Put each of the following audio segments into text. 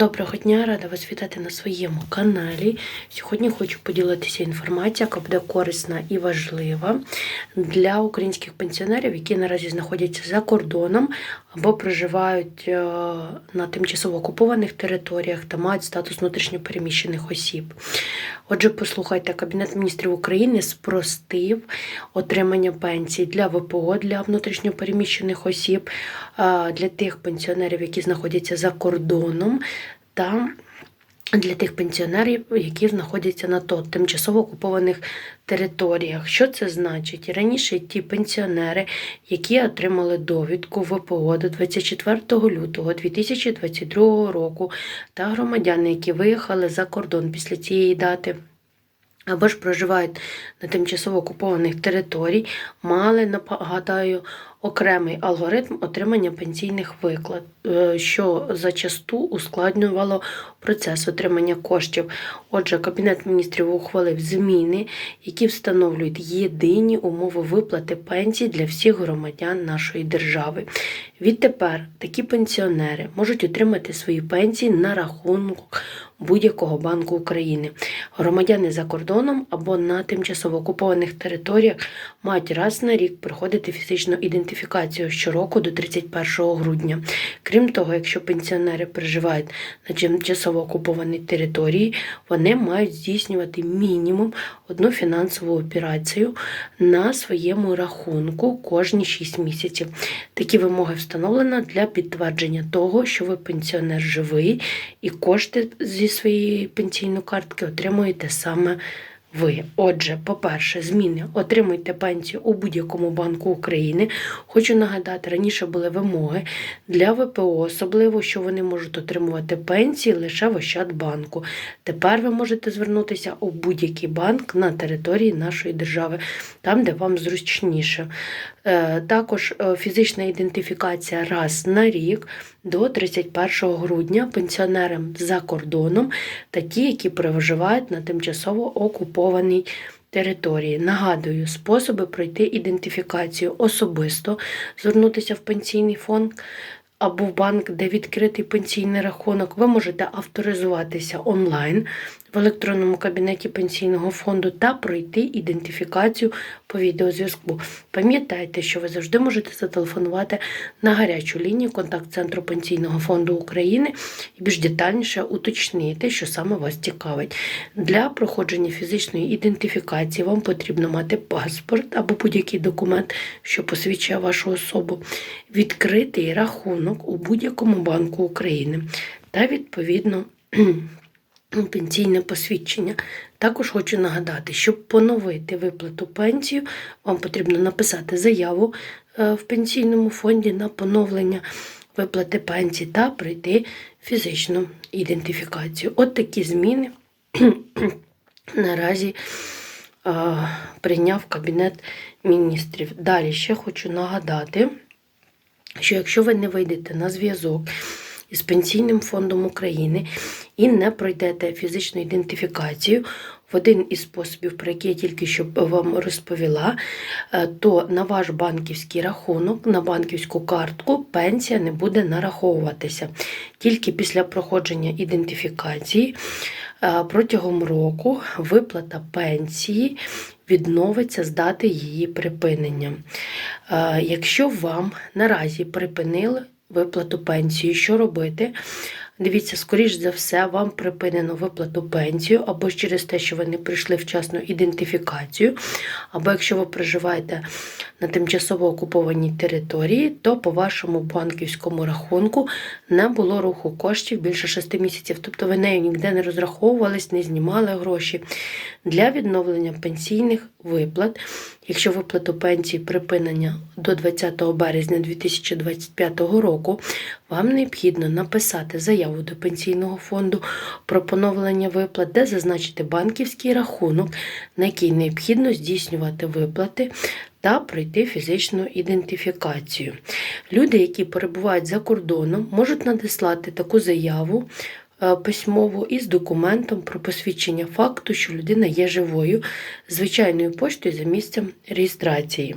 Доброго дня, рада вас вітати на своєму каналі. Сьогодні хочу поділитися інформацією, яка буде корисна і важлива для українських пенсіонерів, які наразі знаходяться за кордоном або проживають е, на тимчасово окупованих територіях та мають статус внутрішньопереміщених осіб. Отже, послухайте, Кабінет міністрів України спростив отримання пенсій для ВПО для внутрішньопереміщених осіб, е, для тих пенсіонерів, які знаходяться за кордоном, та для тих пенсіонерів, які знаходяться на то тимчасово окупованих територіях. Що це значить? Раніше ті пенсіонери, які отримали довідку ВПО до 24 лютого 2022 року, та громадяни, які виїхали за кордон після цієї дати. Або ж проживають на тимчасово окупованих територій, мали, нагадаю, окремий алгоритм отримання пенсійних виклад, е, що зачасту ускладнювало процес отримання коштів. Отже, Кабінет міністрів ухвалив зміни, які встановлюють єдині умови виплати пенсій для всіх громадян нашої держави. Відтепер такі пенсіонери можуть отримати свої пенсії на рахунок будь-якого банку України. Громадяни за кордоном або на тимчасово окупованих територіях мають раз на рік проходити фізичну ідентифікацію щороку до 31 грудня. Крім того, якщо пенсіонери проживають на тимчасово окупованій території, вони мають здійснювати мінімум одну фінансову операцію на своєму рахунку кожні 6 місяців. Такі вимоги встановлено для підтвердження того, що ви пенсіонер живий і кошти зі своєї пенсійної картки отримуєте саме ви. Отже, по-перше, зміни отримуйте пенсію у будь-якому банку України. Хочу нагадати, раніше були вимоги для ВПО, особливо, що вони можуть отримувати пенсії лише в Ощадбанку. Тепер ви можете звернутися у будь-який банк на території нашої держави, там, де вам зручніше. Е, Також е, фізична ідентифікація раз на рік до 31 грудня пенсіонерам за кордоном, такі, які проживають на тимчасово окупованій території. Нагадую, способи пройти ідентифікацію особисто, звернутися в пенсійний фонд. Або в банк, де відкритий пенсійний рахунок, ви можете авторизуватися онлайн в електронному кабінеті пенсійного фонду та пройти ідентифікацію по відеозв'язку. Пам'ятайте, що ви завжди можете зателефонувати на гарячу лінію контакт-центру Пенсійного фонду України і більш детальніше уточнити, що саме вас цікавить. Для проходження фізичної ідентифікації вам потрібно мати паспорт або будь-який документ, що посвідчує вашу особу, відкритий рахунок у будь-якому банку України та відповідно. Пенсійне посвідчення. Також хочу нагадати, щоб поновити виплату пенсію, вам потрібно написати заяву е, в пенсійному фонді на поновлення виплати пенсії та пройти фізичну ідентифікацію. От такі зміни наразі е, прийняв Кабінет міністрів. Далі ще хочу нагадати, що якщо ви не вийдете на зв'язок, із Пенсійним фондом України і не пройдете фізичну ідентифікацію в один із способів, про який я тільки що вам розповіла, е, то на ваш банківський рахунок, на банківську картку пенсія не буде нараховуватися. Тільки після проходження ідентифікації е, протягом року виплата пенсії. Відновиться з дати її припинення. Е, якщо вам наразі припинили виплату пенсії. Що робити? Дивіться, скоріш за все, вам припинено виплату пенсію, або через те, що ви не прийшли вчасну ідентифікацію, або якщо ви проживаєте на тимчасово окупованій території, то по вашому банківському рахунку не було руху коштів більше 6 місяців. Тобто ви нею ніде не розраховувались, не знімали гроші. Для відновлення пенсійних виплат, якщо виплату пенсії припинення до 20 березня 2025 року, вам необхідно написати заяву до пенсійного фонду про поновлення виплат, де зазначити банківський рахунок, на який необхідно здійснювати виплати. Та пройти фізичну ідентифікацію. Люди, які перебувають за кордоном, можуть надіслати таку заяву е, письмову із документом про посвідчення факту, що людина є живою, звичайною поштою за місцем реєстрації.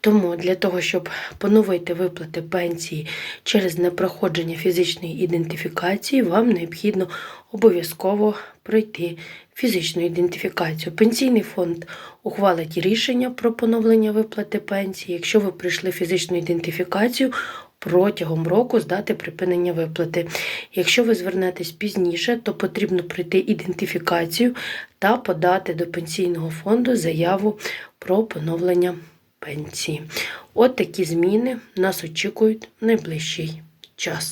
Тому для того, щоб поновити виплати пенсії через непроходження фізичної ідентифікації, вам необхідно обов'язково пройти фізичну ідентифікацію. Пенсійний фонд ухвалить рішення про поновлення виплати пенсії, якщо ви пройшли фізичну ідентифікацію протягом року з дати припинення виплати. Якщо ви звернетесь пізніше, то потрібно пройти ідентифікацію та подати до пенсійного фонду заяву про поновлення пенсії. От такі зміни нас очікують в найближчий час.